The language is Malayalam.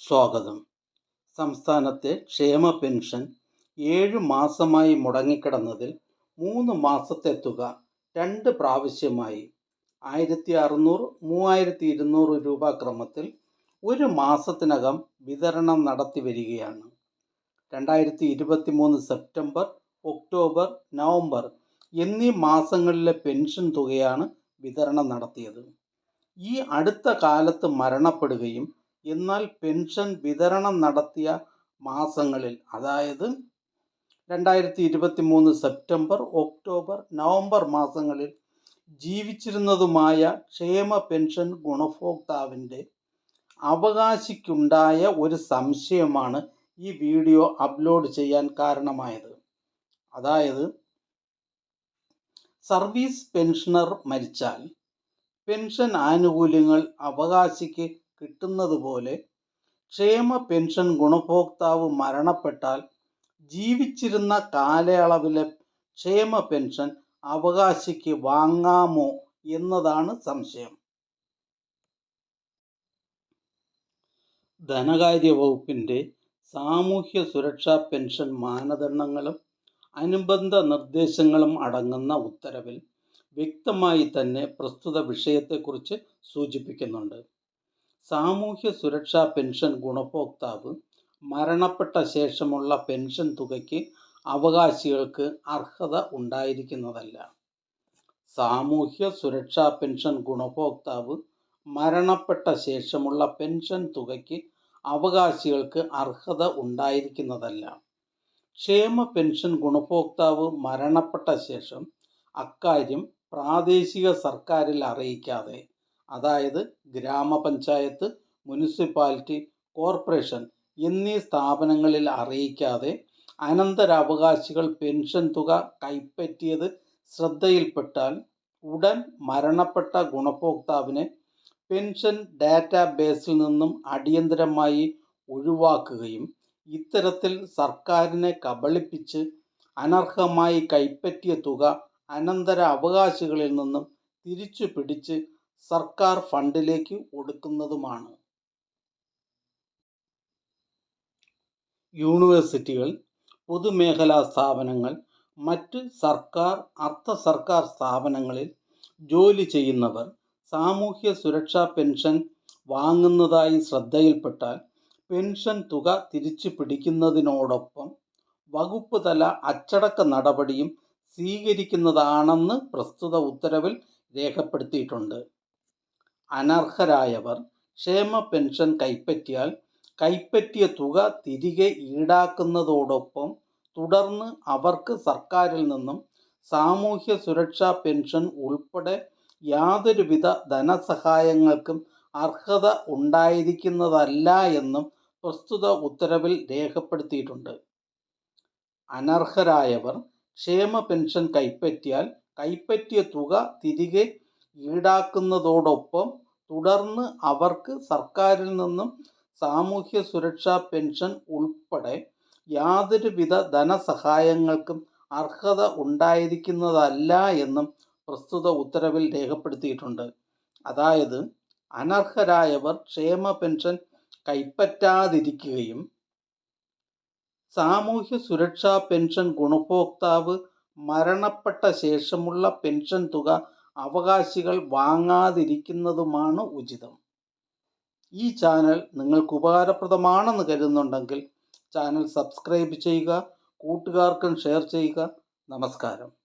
സ്വാഗതം. സംസ്ഥാനത്തെ ക്ഷേമ പെൻഷൻ ഏഴ് മാസമായി മുടങ്ങിക്കിടന്നതിൽ മൂന്ന് മാസത്തെ തുക രണ്ട് പ്രാവശ്യമായി. ആയിരത്തി അറുന്നൂറ് മൂവായിരത്തി ഇരുന്നൂറ് രൂപ ക്രമത്തിൽ ഒരു മാസത്തിനകം വിതരണം നടത്തി വരികയാണ്. രണ്ടായിരത്തി ഇരുപത്തി മൂന്ന് സെപ്റ്റംബർ ഒക്ടോബർ നവംബർ എന്നീ മാസങ്ങളിലെ പെൻഷൻ തുകയാണ് വിതരണം നടത്തിയത്. ഈ അടുത്ത കാലത്ത് മരണപ്പെടുകയും എന്നാൽ പെൻഷൻ വിതരണം നടത്തിയ മാസങ്ങളിൽ അതായത് രണ്ടായിരത്തി ഇരുപത്തി മൂന്ന് സെപ്റ്റംബർ ഒക്ടോബർ നവംബർ മാസങ്ങളിൽ ജീവിച്ചിരുന്നതുമായ ക്ഷേമ പെൻഷൻ ഗുണഭോക്താവിന്റെ അവകാശിക്കുണ്ടായ ഒരു സംശയമാണ് ഈ വീഡിയോ അപ്ലോഡ് ചെയ്യാൻ കാരണമായത്. അതായത് സർവീസ് പെൻഷനർ മരിച്ചാൽ പെൻഷൻ ആനുകൂല്യങ്ങൾ അവകാശിക്ക് കിട്ടുന്നത് പോലെ ക്ഷേമ പെൻഷൻ ഗുണഭോക്താവ് മരണപ്പെട്ടാൽ ജീവിച്ചിരുന്ന കാലയളവിലെ ക്ഷേമ പെൻഷൻ അവകാശിക്ക് വാങ്ങാമോ എന്നതാണ് സംശയം. ധനകാര്യ വകുപ്പിന്റെ സാമൂഹ്യ സുരക്ഷാ പെൻഷൻ മാനദണ്ഡങ്ങളും അനുബന്ധ നിർദ്ദേശങ്ങളും അടങ്ങുന്ന ഉത്തരവിൽ വ്യക്തമായി തന്നെ പ്രസ്തുത വിഷയത്തെക്കുറിച്ച് സൂചിപ്പിക്കുന്നുണ്ട്. സാമൂഹ്യ സുരക്ഷാ പെൻഷൻ ഗുണഭോക്താവ് മരണപ്പെട്ട ശേഷമുള്ള പെൻഷൻ തുകയ്ക്ക് അവകാശികൾക്ക് അർഹത ഉണ്ടായിരിക്കുന്നതല്ല. സാമൂഹ്യ സുരക്ഷാ പെൻഷൻ ഗുണഭോക്താവ് മരണപ്പെട്ട ശേഷമുള്ള പെൻഷൻ തുകയ്ക്ക് അവകാശികൾക്ക് അർഹത ഉണ്ടായിരിക്കുന്നതല്ല. ക്ഷേമ പെൻഷൻ ഗുണഭോക്താവ് മരണപ്പെട്ട ശേഷം അക്കാര്യം പ്രാദേശിക സർക്കാരിൽ അറിയിക്കാതെ അതായത് ഗ്രാമപഞ്ചായത്ത് മുനിസിപ്പാലിറ്റി കോർപ്പറേഷൻ എന്നീ സ്ഥാപനങ്ങളിൽ അറിയിക്കാതെ അനന്തരാവകാശികൾ പെൻഷൻ തുക കൈപ്പറ്റിയത് ശ്രദ്ധയിൽപ്പെട്ടാൽ ഉടൻ മരണപ്പെട്ട ഗുണഭോക്താവിനെ പെൻഷൻ ഡാറ്റാബേസിൽ നിന്നും അടിയന്തരമായി ഒഴിവാക്കുകയും ഇത്തരത്തിൽ സർക്കാരിനെ കബളിപ്പിച്ച് അനർഹമായി കൈപ്പറ്റിയ തുക അനന്തര അവകാശികളിൽ നിന്നും തിരിച്ചു പിടിച്ച് സർക്കാർ ഫണ്ടിലേക്ക് ഒടുക്കുന്നതുമാണ്. യൂണിവേഴ്സിറ്റികൾ പൊതുമേഖലാ സ്ഥാപനങ്ങൾ മറ്റ് സർക്കാർ അർദ്ധ സർക്കാർ സ്ഥാപനങ്ങളിൽ ജോലി ചെയ്യുന്നവർ സാമൂഹ്യ സുരക്ഷാ പെൻഷൻ വാങ്ങുന്നതായി ശ്രദ്ധയിൽപ്പെട്ടാൽ പെൻഷൻ തുക തിരിച്ചു പിടിക്കുന്നതിനോടൊപ്പം വകുപ്പ് തല അച്ചടക്ക നടപടിയും സ്വീകരിക്കുന്നതാണെന്ന് പ്രസ്തുത ഉത്തരവിൽ രേഖപ്പെടുത്തിയിട്ടുണ്ട്. അനർഹരായവർ ക്ഷേമ പെൻഷൻ കൈപ്പറ്റിയാൽ കൈപ്പറ്റിയ തുക തിരികെ ഈടാക്കുന്നതോടൊപ്പം തുടർന്ന് അവർക്ക് സർക്കാരിൽ നിന്നും സാമൂഹ്യ സുരക്ഷാ പെൻഷൻ ഉൾപ്പെടെ യാതൊരുവിധ ധനസഹായങ്ങൾക്കും അർഹത ഉണ്ടായിരിക്കുന്നതല്ല എന്നും പ്രസ്തുത ഉത്തരവിൽ രേഖപ്പെടുത്തിയിട്ടുണ്ട്. അനർഹരായവർ ക്ഷേമ പെൻഷൻ കൈപ്പറ്റിയാൽ കൈപ്പറ്റിയ തുക തിരികെ ഈടാക്കുന്നതോടൊപ്പം തുടർന്ന് അവർക്ക് സർക്കാരിൽ നിന്നും സാമൂഹ്യ സുരക്ഷാ പെൻഷൻ ഉൾപ്പെടെ യാതൊരുവിധ ധനസഹായങ്ങൾക്കും അർഹത ഉണ്ടായിരിക്കുന്നതല്ല എന്നും പ്രസ്തുത ഉത്തരവിൽ രേഖപ്പെടുത്തിയിട്ടുണ്ട്. അതായത് അനർഹരായവർ ക്ഷേമ പെൻഷൻ കൈപ്പറ്റാതിരിക്കുകയും സാമൂഹ്യ സുരക്ഷാ പെൻഷൻ ഗുണഭോക്താവ് മരണപ്പെട്ട ശേഷമുള്ള പെൻഷൻ തുക അവകാശികൾ വാങ്ങാതിരിക്കുന്നതുമാണ് ഉചിതം. ഈ ചാനൽ നിങ്ങൾക്ക് ഉപകാരപ്രദമാണെന്ന് കരുതുന്നുണ്ടെങ്കിൽ ചാനൽ സബ്സ്ക്രൈബ് ചെയ്യുക കൂട്ടുകാർക്കും ഷെയർ ചെയ്യുക. നമസ്കാരം.